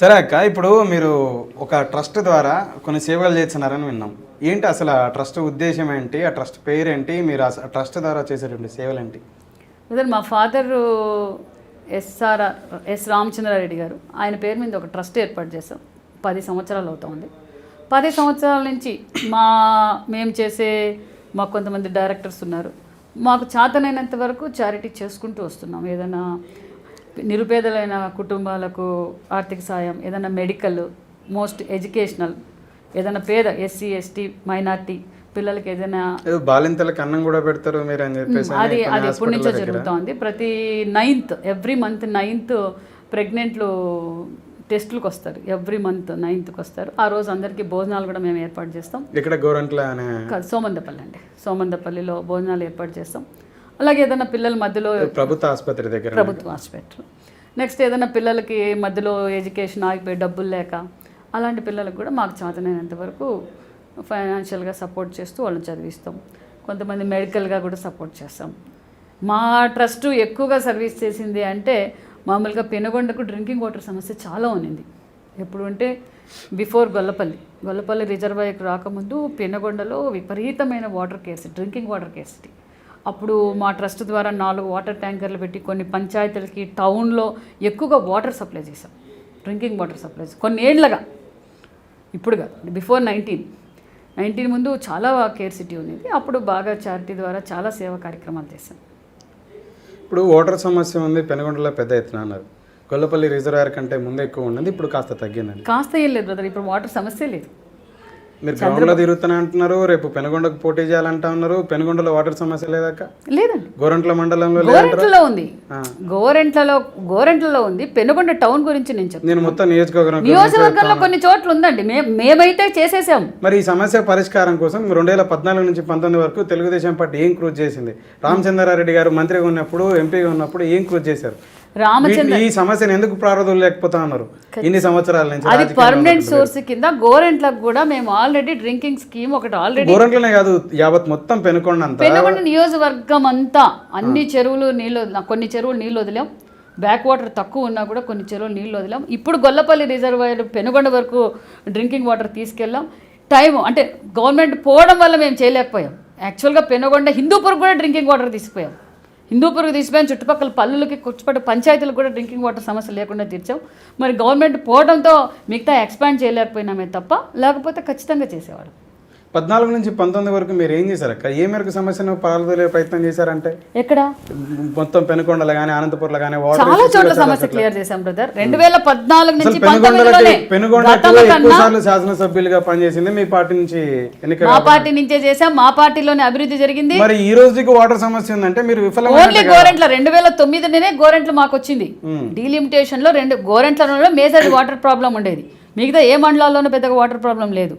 సరే అక్క ఇప్పుడు మీరు ఒక ట్రస్ట్ ద్వారా కొన్ని సేవలు చేస్తున్నారని విన్నాం. ఏంటి అసలు ఆ ట్రస్ట్ ఉద్దేశం ఏంటి? ఆ ట్రస్ట్ పేరేంటి? మీరు ఆ ట్రస్ట్ ద్వారా చేసేటువంటి సేవలు ఏంటి బ్రదర్ మా ఫాదర్ ఎస్ఆర్ ఎస్ రామచంద్రారెడ్డి గారు. ఆయన పేరు మీద ఒక ట్రస్ట్ ఏర్పాటు చేసాం పది సంవత్సరాలు అవుతుంది. పది సంవత్సరాల నుంచి మా మేము చేసే మాకు కొంతమంది డైరెక్టర్స్ ఉన్నారు. మాకు చేతనైనంత వరకు చారిటీ చేసుకుంటూ వస్తున్నాం. ఏదైనా నిరుపేదలైన కుటుంబాలకు ఆర్థిక సాయం ఏదైనా మెడికల్ మోస్ట్ ఎడ్యుకేషనల్ ఏదైనా పేద ఎస్సీ ఎస్టీ మైనార్టీ పిల్లలకి ఏదైనా ఏదో బాలింతలకు అన్నం కూడా పెడతారు మీరు అని చెప్పేసి అది అది ఎప్పటి నుంచో. జరుగుతోంది. ప్రతి నైన్త్ ఎవ్రీ మంత్ నైన్త్ ప్రెగ్నెంట్లు టెస్టులకు వస్తారు. ఎవ్రీ మంత్ నైన్త్కి వస్తారు. ఆ రోజు అందరికీ భోజనాలు కూడా మేము ఏర్పాటు చేస్తాం. ఇక్కడ గోరంట్ల సోమందపల్లి అండి. సోమందపల్లిలో భోజనాలు ఏర్పాటు చేస్తాం. అలాగే ఏదైనా పిల్లల మధ్యలో ప్రభుత్వ ఆసుపత్రి దగ్గర ప్రభుత్వ హాస్పిటల్. నెక్స్ట్ ఏదైనా పిల్లలకి మధ్యలో ఎడ్యుకేషన్ ఆగిపోయి డబ్బులు లేక అలాంటి పిల్లలకు కూడా మాకు చేతనైనంత వరకు ఫైనాన్షియల్గా సపోర్ట్ చేస్తూ వాళ్ళని చదివిస్తాం. కొంతమంది మెడికల్గా కూడా సపోర్ట్ చేస్తాం. మా ట్రస్ట్ ఎక్కువగా సర్వీస్ చేసింది అంటే మామూలుగా పెనుగొండకు డ్రింకింగ్ వాటర్ సమస్య చాలా ఉన్నింది. ఎప్పుడు అంటే బిఫోర్ గొల్లపల్లి. గొల్లపల్లి రిజర్వాయర్కి రాకముందు పెనుగొండలో విపరీతమైన water scarce drinking water scarcity అప్పుడు మా ట్రస్ట్ ద్వారా నాలుగు వాటర్ ట్యాంకర్లు పెట్టి కొన్ని పంచాయతీలకి టౌన్లో ఎక్కువగా వాటర్ సప్లై చేశాం. డ్రింకింగ్ వాటర్ సప్లై కొన్ని ఏళ్ళగా. ఇప్పుడు కాదు. Before nineteen. నైన్టీన్ ముందు చాలా కేర్ సిటీ ఉండేది. అప్పుడు బాగా చారిటీ ద్వారా చాలా సేవా కార్యక్రమాలు చేశాం. ఇప్పుడు వాటర్ సమస్య ఉంది పెనుగొండలో పెద్ద ఎత్తున అన్నారు. గొల్లపల్లి రిజర్వాయర్ కంటే ముందు ఎక్కువ ఉన్నది ఇప్పుడు కాస్త తగ్గిందండి. కాస్త ఏం లేదు బ్రదర్. ఇప్పుడు వాటర్ సమస్య లేదు. మీరు గ్రౌండ్లో తిరుగుతున్నా అంటున్నారు రేపు పెనుగొండకు పోటీ చేయాలంటా ఉన్నారు పెనుగొండలో వాటర్ సమస్య లేదాక లేదండి. గోరంట్ల మండలంలో గోరెంట్లలో ఉంది. గోరెంట్లలో గోరెంట్లలో ఉంది. పెనుగొండ టౌన్ గురించి నేను చెప్తాను నేను మొత్తం నియోజకవర్గం నియోజకవర్గంలో కొన్ని చోట్ల ఉందండి. మేమైతే చేసేసాం. మరి ఈ సమస్య పరిష్కారం కోసం రెండు వేల పద్నాలుగు నుంచి పంతొమ్మిది వరకు తెలుగుదేశం పార్టీ ఏం కృషి చేసింది? రామచంద్రారెడ్డి గారు మంత్రిగా ఉన్నప్పుడు ఎంపీగా ఉన్నప్పుడు ఏం కృషి చేశారు? రామచంద్ర ఈ సమస్యను ఎందుకు ప్రారంభలేకపోతా ఉన్నారు ఇన్ని సంవత్సరాల నుంచి అది పర్మనెంట్ సోర్స్ కింద గోరెంట్లకు కూడా మేము ఆల్రెడీ డ్రింకింగ్ స్కీమ్ ఒకటి ఆల్రెడీ గోరంట్లనే కాదు యావత్ మొత్తం పెనుకొండ అంతా పెనుగొండ నియోజకవర్గం అంతా అన్ని చెరువులు నీళ్ళు కొన్ని చెరువులు నీళ్ళు వదిలాం. బ్యాక్ వాటర్ తక్కువ ఉన్నా కూడా కొన్ని చెరువులు నీళ్ళు వదిలాం. ఇప్పుడు గొల్లపల్లి రిజర్వాయర్ పెనుగొండ వరకు డ్రింకింగ్ వాటర్ తీసుకెళ్ళాం. టైం అంటే గవర్నమెంట్ పోవడం వల్ల మేము చేయలేకపోయాం. యాక్చువల్గా పెనుగొండ హిందూపూర్ కూడా డ్రింకింగ్ వాటర్ తీసుకుపోయాం. హిందూపూర్కి తీసిపోయిన చుట్టుపక్కల పల్లెలకి చుట్టుపక్కల పంచాయతీలకు కూడా డ్రింకింగ్ వాటర్ సమస్య లేకుండా తీర్చాం. మరి గవర్నమెంట్ పోవడంతో మిగతా ఎక్స్పాండ్ చేయలేకపోయినామే తప్ప లేకపోతే ఖచ్చితంగా చేసేవాడు పద్నాలుగు నుంచి పంతొమ్మిది వరకు మీరు ఏం చేశారు అక్క? ఏ మేరకు సమస్యను పాల్గొనే ప్రయత్నం చేశారంటే? ఎక్కడ? మొత్తం పెనుకొండలో కానీ అనంతపురంలో కానీ చాలా చోట్ల సమస్య క్లియర్ చేశాం బ్రదర్ రెండు వేల పద్నాలుగు నుంచి గతంలో ఎక్కువ సార్లు శాసనసభ్యులుగా పనిచేసింది మీ పార్టీ నుంచి ఎన్నిక మా పార్టీ నుంచే చేసాం మా పార్టీలోనే అభివృద్ధి జరిగింది. మరి ఈ రోజుకి వాటర్ సమస్య ఉందంటే మీరు విఫలమైన ఓన్లీ గోరెంట్ల రెండు వేల తొమ్మిదిలోనే గోరెంట్ల మాకు వచ్చింది డీలిమిటేషన్లో రెండు గోరెంట్లలో మేజర్ వాటర్ ప్రాబ్లం ఉండేది. మిగతా ఏ మండలాల్లోనూ పెద్దగా వాటర్ ప్రాబ్లం లేదు.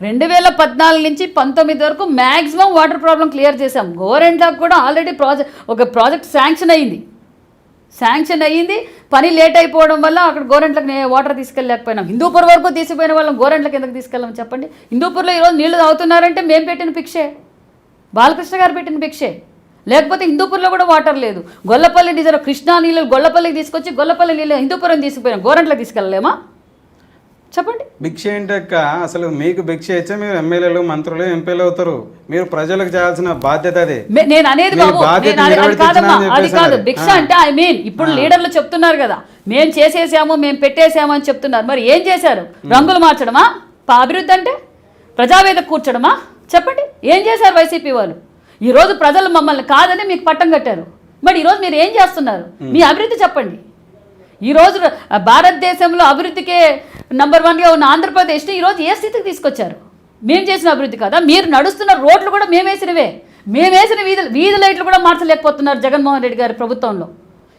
రెండు వేల పద్నాలుగు నుంచి పంతొమ్మిది వరకు మ్యాక్సిమం వాటర్ ప్రాబ్లం క్లియర్ చేశాం. గోరెంట్లకు కూడా ఆల్రెడీ ప్రాజెక్ట్ ఒక ప్రాజెక్ట్ శాంక్షన్ అయ్యింది శాంక్షన్ అయ్యింది పని లేట్ అయిపోవడం వల్ల అక్కడ గోరెంట్లకు వాటర్ తీసుకెళ్ళలేకపోయినాం. హిందూపూర్ వరకు తీసిపోయిన వాళ్ళం గోరెంట్లకు ఎందుకు తీసుకెళ్ళాం చెప్పండి? హిందూపూర్లో ఈరోజు నీళ్ళు తాగుతున్నారంటే మేము పెట్టిన భిక్షే. బాలకృష్ణ గారు పెట్టిన భిక్షే. లేకపోతే హిందూపూర్లో కూడా వాటర్ లేదు. గొల్లపల్లి డిజర్ కృష్ణా నీళ్ళు గొల్లపల్లికి తీసుకొచ్చి గొల్లపల్లి నీళ్ళు హిందూపురం తీసుకుపోయినాం గోరెంట్లకు తీసుకెళ్ళలేమా? చెప్పండి. భిక్ష ఏంటక్క? అసలు మీకు భిక్ష ఇచ్చే మీరు ఎమ్మెల్యేలు మంత్రులు ఎంపీలు అవుతారు. మీరు ప్రజలకు చేయాల్సిన బాధ్యత అదే. నేను అనేది బాబు అది- కాదు. భిక్ష అంటే ఐ మీన్ ఇప్పుడు లీడర్లు చెప్తున్నారు కదా మేము చేసేసాము మేము పెట్టేసాము అని చెప్తున్నారు. మరి ఏం చేశారు? రంగులు మార్చడమా? పా- అభివృద్ధి అంటే? ప్రజావేద కూర్చడమా? చెప్పండి. ఏం చేశారు వైసీపీ వాళ్ళు? ఈ రోజు ప్రజలు మమ్మల్ని కాదని మీకు పట్టం కట్టారు. మరి ఈరోజు మీరు ఏం చేస్తున్నారు? మీ అభివృద్ధి చెప్పండి. ఈరోజు భారతదేశంలో అభివృద్ధికే నంబర్ వన్గా ఉన్న ఆంధ్రప్రదేశ్ని ఈరోజు ఏ స్థితికి తీసుకొచ్చారు? మేము చేసిన అభివృద్ధి కదా? మీరు నడుస్తున్న రోడ్లు కూడా మేము వేసినవే. మేము వేసిన వీధి వీధి లైట్లు కూడా మార్చలేకపోతున్నారు జగన్మోహన్ రెడ్డి గారి ప్రభుత్వంలో.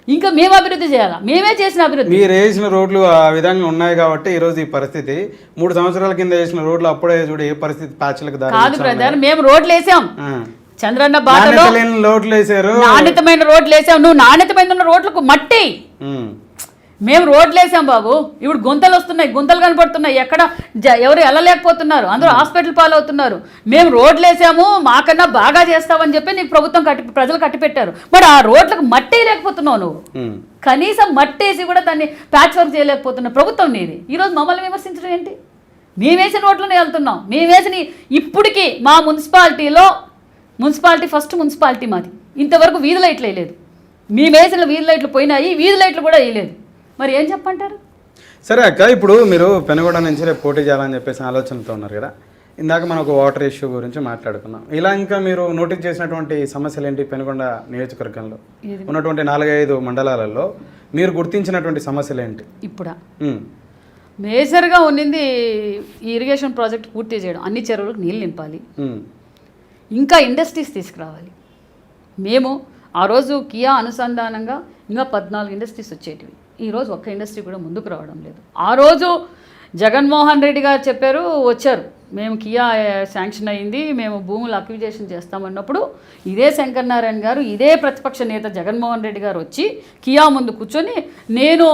ఇంకా మేము అభివృద్ధి చేయాలా? మేమే చేసిన అభివృద్ధి. మీరు వేసిన రోడ్లు ఆ విధంగా ఉన్నాయి కాబట్టి ఈ రోజు ఈ పరిస్థితి. మూడు సంవత్సరాల కింద వేసిన రోడ్లు అప్పుడే చూడు ఏ పరిస్థితి ప్యాచ్లకు కాదు బ్రదర్ మేము రోడ్లు వేసాం. చంద్రన్న వేసారు. నాణ్యతమైన రోడ్లు వేసాం. నువ్వు నాణ్యతమైన రోడ్లకు మట్టి. మేము రోడ్లు వేసాం బాబు. ఇప్పుడు గుంతలు వస్తున్నాయి గుంతలు కనపడుతున్నాయి. ఎక్కడ జ- ఎవరు వెళ్ళలేకపోతున్నారు అందరూ హాస్పిటల్ పాలవుతున్నారు. మేము రోడ్లు వేసాము మాకన్నా బాగా చేస్తామని చెప్పి నీకు ప్రభుత్వం కట్టి ప్రజలు కట్టి పెట్టారు మరి ఆ రోడ్లకు మట్టి లేకపోతున్నావు నువ్వు. కనీసం మట్టేసి కూడా దాన్ని ప్యాచ్ వర్క్ చేయలేకపోతున్న ప్రభుత్వం నీది. ఈరోజు మమ్మల్ని విమర్శించడం ఏంటి? మేము వేసిన రోడ్లోనే వెళ్తున్నాం. మేము వేసిన ఇప్పటికీ మా మున్సిపాలిటీలో మున్సిపాలిటీ ఫస్ట్ మున్సిపాలిటీ మాది. ఇంతవరకు వీధి లైట్లు వేయలేదు. మేము వేసిన వీధి లైట్లు పోయినాయి వీధి లైట్లు కూడా వేయలేదు. మరి ఏం చెప్పంటారు? సరే అక్క ఇప్పుడు మీరు పెనుగొండ నుంచి రేపు పోటీ చేయాలని చెప్పేసి ఆలోచనతో ఉన్నారు కదా. ఇందాక మనం ఒక వాటర్ ఇష్యూ గురించి మాట్లాడుకున్నాం. ఇలా ఇంకా మీరు నోటీస్ చేసినటువంటి సమస్యలు ఏంటి పెనుగొండ నియోజకవర్గంలో? ఉన్నటువంటి నాలుగైదు మండలాలలో మీరు గుర్తించినటువంటి సమస్యలు ఏంటి ఇప్పుడా. మేజర్గా ఉన్నింది ఈ ఇరిగేషన్ ప్రాజెక్ట్ పూర్తి చేయడం. అన్ని చెరువులకు నీళ్ళు నింపాలి. ఇంకా ఇండస్ట్రీస్ తీసుకురావాలి. మేము ఆ రోజు కియా అనుసంధానంగా ఇంకా పద్నాలుగు ఇండస్ట్రీస్ వచ్చేటివి. ఈరోజు ఒక్క ఇండస్ట్రీ కూడా ముందుకు రావడం లేదు. ఆ రోజు జగన్మోహన్ రెడ్డి గారు చెప్పారు వచ్చారు. మేము కియా శాంక్షన్ అయింది మేము భూములు అక్విజేషన్ చేస్తామన్నప్పుడు ఇదే శంకరనారాయణ గారు ఇదే ప్రతిపక్ష నేత జగన్మోహన్ రెడ్డి గారు వచ్చి కియా ముందు కూర్చొని నేను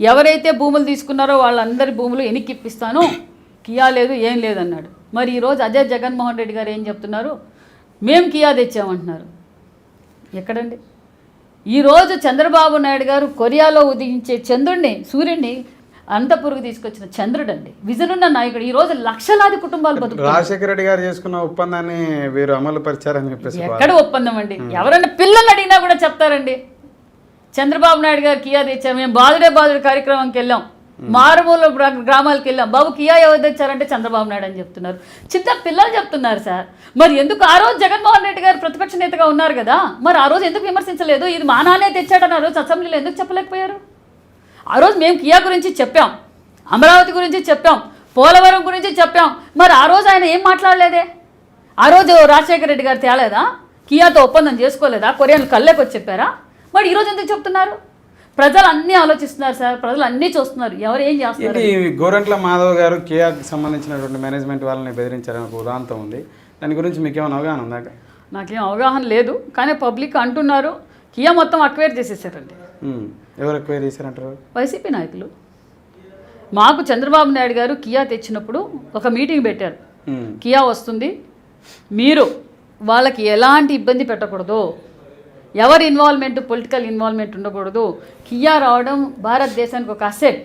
ఎవరైతే భూములు తీసుకున్నారో వాళ్ళందరి భూములు వెనక్కి ఇప్పిస్తాను కియా లేదు ఏం లేదన్నాడు మరి ఈరోజు అదే జగన్మోహన్ రెడ్డి గారు ఏం చెప్తున్నారు? మేము కియా తెచ్చామంటున్నారు. ఎక్కడండి? ఈరోజు చంద్రబాబు నాయుడు గారు కొరియాలో ఉదయించే చంద్రుడిని సూర్యుడిని అంతపురుగు తీసుకొచ్చిన చంద్రుడండి. విజన్ ఉన్న నాయకుడు. ఈరోజు లక్షలాది కుటుంబాలు బతుకుతారు రాజశేఖర రెడ్డి గారు చేసుకున్న ఒప్పందాన్ని వీరు అమలు పరిచారని చెప్పేసి ఎక్కడ ఒప్పందం అండి ఎవరైనా పిల్లలు అడిగినా కూడా చెప్తారండి. చంద్రబాబు నాయుడు గారు కియా తెచ్చారు మేము బాదుడే బాదుడే కార్యక్రమంకి వెళ్ళాం. మారుమూల గ్రామాలకు వెళ్ళాం. బాబు కియా ఎవరు తెచ్చారంటే చంద్రబాబు నాయుడు అని చెప్తున్నారు. చిన్న పిల్లలు చెప్తున్నారు సార్. మరి ఎందుకు ఆ రోజు జగన్మోహన్ రెడ్డి గారు ప్రతిపక్ష నేతగా ఉన్నారు కదా? మరి ఆ రోజు ఎందుకు విమర్శించలేదు? ఇది మా నాన్నే తెచ్చాడని ఆ రోజు అసెంబ్లీలో ఎందుకు చెప్పలేకపోయారు? ఆ రోజు మేము కియా గురించి చెప్పాం. అమరావతి గురించి చెప్పాం. పోలవరం గురించి చెప్పాం. మరి ఆ రోజు ఆయన ఏం మాట్లాడలేదే? ఆ రోజు రాజశేఖర రెడ్డి గారు తేలేదా? కియాతో ఒప్పందం చేసుకోలేదా? కొరియన్ కళ్ళేకి వచ్చి చెప్పారా? మరి ఈరోజు ఎందుకు చెప్తున్నారు? ప్రజలు అన్నీ ఆలోచిస్తున్నారు సార్ ప్రజలు అన్నీ చూస్తున్నారు. ఎవరు ఏం చేస్తున్నారు? గోరంట్ల మాధవ్ గారు కేఆర్కి సంబంధించినటువంటి మేనేజ్మెంట్ వాళ్ళని బెదిరించారని ఒక ఉదాంతం ఉంది. దాని గురించి మీకు ఏమైనా అవగాహన ఉందా? నాకేం అవగాహన లేదు కానీ పబ్లిక్ అంటున్నారు. కియా మొత్తం అక్వైర్ చేసేసారండి. ఎవరు ఎక్కువ చేశారంటారు? వైసీపీ నాయకులు. మాకు చంద్రబాబు నాయుడు గారు కియా తెచ్చినప్పుడు ఒక మీటింగ్ పెట్టారు. కియా వస్తుంది. మీరు వాళ్ళకి ఎలాంటి ఇబ్బంది పెట్టకూడదు. ఎవరి ఇన్వాల్వ్మెంట్ పొలిటికల్ ఇన్వాల్వ్మెంట్ ఉండకూడదు. కియా రావడం భారతదేశానికి ఒక అసెట్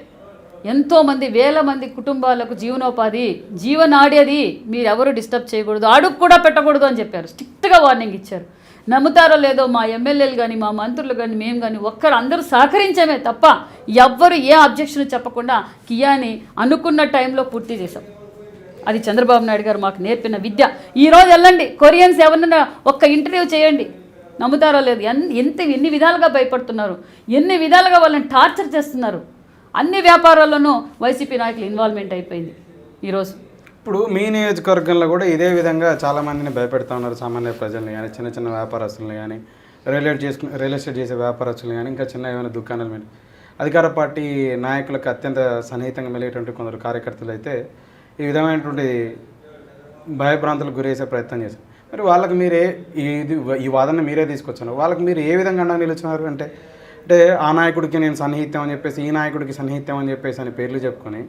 ఎంతోమంది వేల మంది కుటుంబాలకు జీవనోపాధి జీవనాడి అది మీరు ఎవరు డిస్టర్బ్ చేయకూడదు అడుగు కూడా పెట్టకూడదు అని చెప్పారు. స్ట్రిక్ట్గా వార్నింగ్ ఇచ్చారు. నమ్ముతారో లేదో మా ఎమ్మెల్యేలు కానీ మా మంత్రులు కానీ మేము కానీ ఒక్కరు అందరూ సహకరించమే తప్ప ఎవ్వరు ఏ అబ్జెక్షన్ చెప్పకుండా కియాని అనుకున్న టైంలో పూర్తి చేశాం. అది చంద్రబాబు నాయుడు గారు మాకు నేర్పిన విద్య. ఈరోజు వెళ్ళండి. కొరియన్స్ ఎవరినైనా ఒక్క ఇంటర్వ్యూ చేయండి. నమ్ముతారో లేదు. ఎన్ ఎంత ఎన్ని విధాలుగా భయపడుతున్నారు? ఎన్ని విధాలుగా వాళ్ళని టార్చర్ చేస్తున్నారు? అన్ని వ్యాపారాల్లోనూ వైసీపీ నాయకులు ఇన్వాల్వ్మెంట్ అయిపోయింది ఈరోజు. ఇప్పుడు మీ నియోజకవర్గంలో కూడా ఇదే విధంగా చాలా మందిని భయపెడతా ఉన్నారు సామాన్య ప్రజల్ని కానీ చిన్న చిన్న వ్యాపారస్తులను కానీ రియల్ చేసుకుని రియల్ ఎస్టేట్ చేసే వ్యాపారస్తులు కానీ ఇంకా చిన్న ఏమైనా దుకాణాలు మీద అధికార పార్టీ నాయకులకు అత్యంత సన్నిహితంగా మెలిగేటువంటి కొందరు కార్యకర్తలు అయితే ఈ విధమైనటువంటి భయభ్రాంతులకు గురేసే ప్రయత్నం చేశారు. మరి వాళ్ళకి మీరే ఇది ఈ వాదన మీరే తీసుకొచ్చారు. వాళ్ళకి మీరు ఏ విధంగా అండగా నిలిచినారు అంటే అంటే ఆ నాయకుడికి నేను సన్నిహిత్యం అని చెప్పేసి ఈ నాయకుడికి సన్నిహిత్యం అని చెప్పేసి అని పేర్లు చెప్పుకొని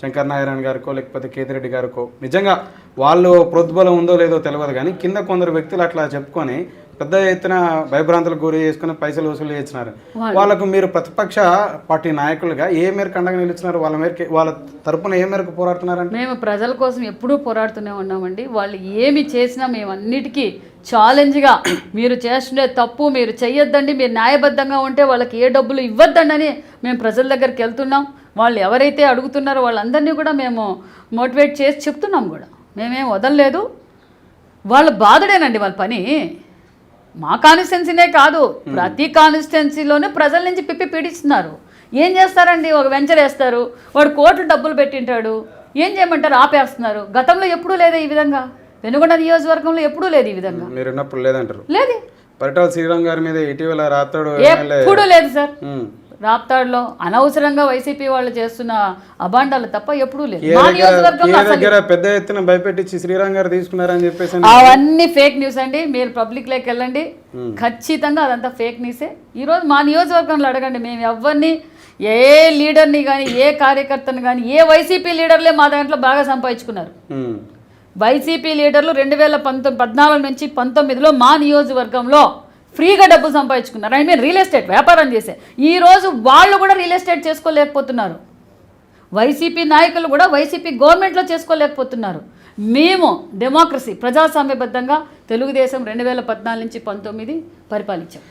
శంకర్ నారాయణ గారికో లేకపోతే కేతిరెడ్డి గారికో నిజంగా వాళ్ళు ప్రోద్బలం ఉందో లేదో తెలియదు కానీ కింద కొందరు వ్యక్తులు అట్లా చెప్పుకొని పెద్ద ఎత్తున భయభ్రాంతులకు గురి చేసుకుని పైసలు వసూలు చేస్తున్నారు. వాళ్ళకు మీరు ప్రతిపక్ష పార్టీ నాయకులుగా ఏ మేరకు అండగా నిలుచున్నారు వాళ్ళ మేరకు వాళ్ళ తరపున ఏ మేరకు పోరాడుతున్నారంటే మేము ప్రజల కోసం ఎప్పుడూ పోరాడుతూనే ఉన్నామండి. వాళ్ళు ఏమి చేసినా మేము అన్నిటికీ ఛాలెంజ్గా మీరు చేస్తుండే తప్పు మీరు చెయ్యొద్దండి మీరు న్యాయబద్ధంగా ఉంటే వాళ్ళకి ఏ డబ్బులు ఇవ్వద్దండి అని మేము ప్రజల దగ్గరికి వెళ్తున్నాం. వాళ్ళు ఎవరైతే అడుగుతున్నారో వాళ్ళందరినీ కూడా మేము మోటివేట్ చేసి చెప్తున్నాం కూడా. మేమేం వదలలేదు. వాళ్ళ బాధుడేనండి వాళ్ళ పని. మా కాన్స్టిట్యున్సీనే కాదు ప్రతి కాన్స్టిట్యున్సీలోనే ప్రజల నుంచి పిప్పి పీడిస్తున్నారు. ఏం చేస్తారండి? ఒక వెంచర్ వేస్తారు వాడు కోట్లు డబ్బులు పెట్టింటాడు ఏం చేయమంటారు? ఆపేస్తున్నారు. గతంలో ఎప్పుడూ లేదే ఈ విధంగా? వెనుగొండ నియోజకవర్గంలో ఎప్పుడూ లేదు ఈ విధంగా. మీరు ఉన్నప్పుడు లేదంటారు. లేదు. పరిటాల శ్రీరామ్ గారి మీద ఇటీవల రాత్రాడు ఎప్పుడూ లేదు సార్. రాప్తాడులో అనవసరంగా వైసీపీ వాళ్ళు చేస్తున్న అబాండాలు తప్ప ఎప్పుడూ లేదు పెద్ద ఎత్తున భయపెట్టించి శ్రీరామ్ గారు తీసుకున్నారని చెప్పేసి అవన్నీ ఫేక్ న్యూస్ అండి. మీరు పబ్లిక్లోకి వెళ్ళండి. ఖచ్చితంగా అదంతా ఫేక్ న్యూసే. ఈరోజు మా నియోజకవర్గంలో అడగండి మేము ఎవరిని ఏ లీడర్ని కానీ ఏ కార్యకర్తని కానీ ఏ వైసీపీ లీడర్లే మా దాంట్లో బాగా సంపాదించుకున్నారు. ఉమ్. వైసీపీ లీడర్లు రెండు వేల పంతొమ్మిది పద్నాలుగు నుంచి పంతొమ్మిదిలో మా నియోజకవర్గంలో ఫ్రీగా డబ్బులు సంపాదించుకున్నారు. ఐ మీన్ రియల్ ఎస్టేట్ వ్యాపారం చేసే. ఈరోజు వాళ్ళు కూడా రియల్ ఎస్టేట్ చేసుకోలేకపోతున్నారు. వైసీపీ నాయకులు కూడా వైసీపీ గవర్నమెంట్లో చేసుకోలేకపోతున్నారు. మేము డెమోక్రసీ ప్రజాస్వామ్యబద్ధంగా తెలుగుదేశం రెండు వేల పద్నాలుగు నుంచి పంతొమ్మిది పరిపాలించాం.